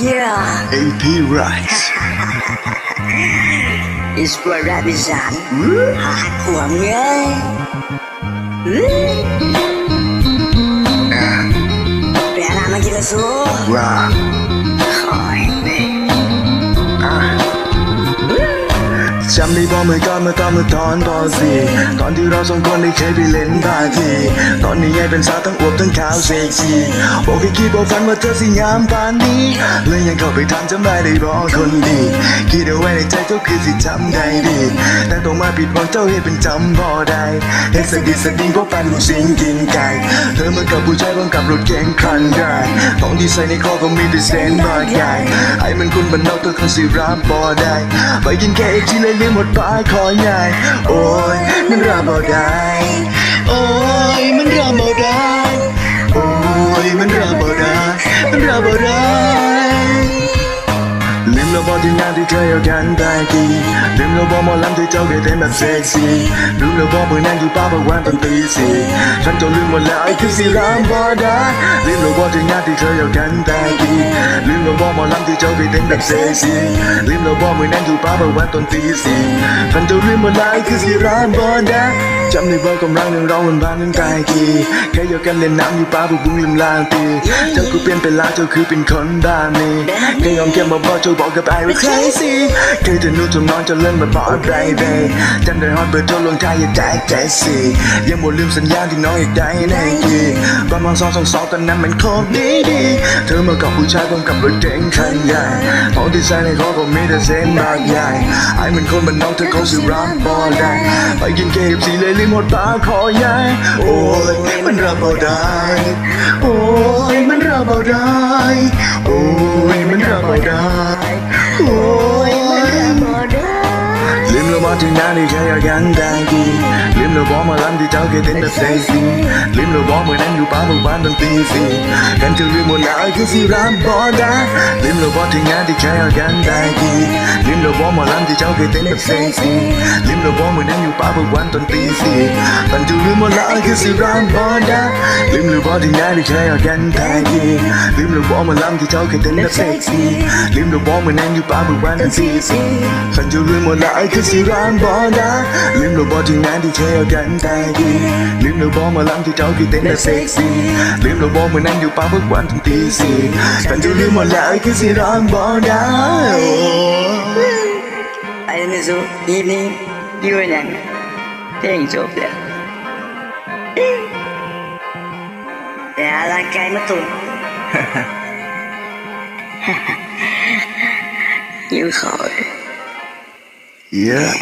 Yeah, AP Rice it's for Rabizan. Hot cuồng nhé. Bé làm cái gì là số? ว่ ได้บ่เมื่อก่อนเมื่อตอนเมื่อตอนปอสี่ตอนที่เราสองคนได้เคยไปเล่นบาร์ทีตอนนี้ยายเป็นสาวทั้งอวบทั้งขาวเซ็กซี่บอกให้คิดบอกฝันว่าเธอสิงามปานนี้เลยยังเข้าไปทำจำได้ได้บอกคนดีคิดเอาไว้ในใจก็คือสิจำได้ดี แต่ต้องมาผิดหวังเจ้าเฮ็ดเป็นจำบ่ได้เฮ็ดสดิสดิงเพราะปันลูสิงกินไก่เธอมากับผู้ชายพร้อมกับรถเก๋งคันใหญ่ของที่ใส่ในคอก็มีแต่เส้นบากใหญ่ไอ้มันคุณบันนอกเธอคงสิรับบ่ได้ไปกินแค่อีกทีเลยเลี้ยงหมดปลายคอใหญ่ โอ้ยนั่นรับบ่ได้ ลืมเราบอกที่งานที่เคยเอากันได้กีลืมเราบอกหมอลำที่เจ้าเคยเต้นแบบเซ็กซี่ลืมเราบอกเมื่อนั่งอยู่ป้าบอกวันตอนตีสี่ฉัน จะลืมหมดแล้วไอ้คือสิรามบอได้ลืมเราบอกที่งานที่เคยเอากันได้กีลืมเราบอกหมอลำที่เจ้าเคยเต้นแบบเซ็กซี่ลืมเราบอกเมื่อนั่งอยู่ป้าบอกวันตอนตีสี่ฉันจะลืมหมดแล้วไอ้คือสิรามบอได้จำได้บอกกำลังยังร้องบนบ้านยังตายกีแค่อยากกันเล่นน้ำอยู่ป้าบอกบุ้งลืมลางตีเจ้าคือเปลี่ยนไปแล้วเจ้าคือเป็นคนบ้านนี้แค่ยอมแค่มาบอกเจ้าบอกกับไอ้ว่า crazy เคยจะนู่จะนอนจะเล่นมาบอก baby จำได้ฮอตเบอร์โทรลงท้ายอย่าใจใจสิยังบ่ลืมสัญญาที่น้องอยากได้แน่กีประมาณสองสองสองตอนนั้นมันโคตรดีดีเธอมากับผู้ชายพร้อมกับรถเก๋งคันใหญ่ของที่ใส่ในคอผมมีแต่เส้นบางใหญ่ไอ้มันคนมันน้องเธอคงสิรับบอได้ไปกินเคฟซีเลยลิมหมดปากคอใหญ่โอ้ยมันรับเอาได้ โอ้ยมันรับเอาได้ โอ้ยมันรับเอาได้ ลืมเราบอกที่งานที่เคยเอากันได้กีลืมเราบอกมาลำที่เจ้าเคยเต้นแบบเซ็กซี่ลืมเราบอกเมื่อนั้นอยู่ป้าบอกบ้านตอนตีสี่กันก็ลืมหมดแล้วไอ้คือสิรามบอได้ลืมเราบอกที่งานที่เคยเอากันได้ làm bỏ đá Liếm lùa bỏ chuyện nàng thì theo cánh tay đi Liếm lùa bỏ mà lắm thì cháu khi tên là sexy Liếm lùa bỏ mình anh dù bao bất quản thằng tí gì Tặng cho liếm mà lại cái gì đó ăn bỏ đá I am so evening You and I Thank you for Yeah, I like game too. Nhưng khỏi Yeah